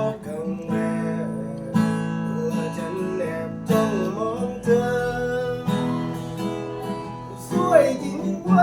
อบคำแม่เพื่ฉันแอบจ้องมองเธอ สวยจริงว่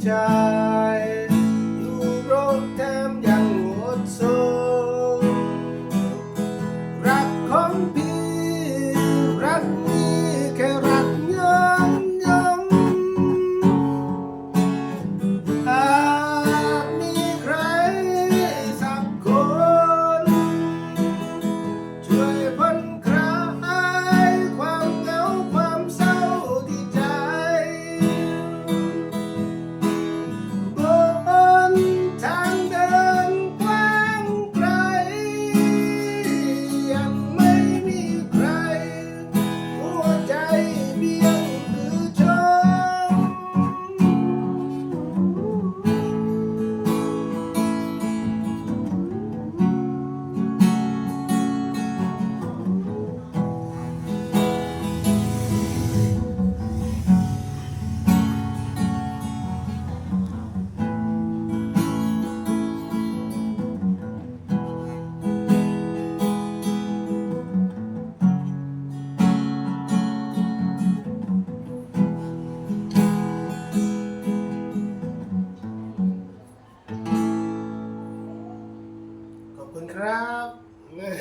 die.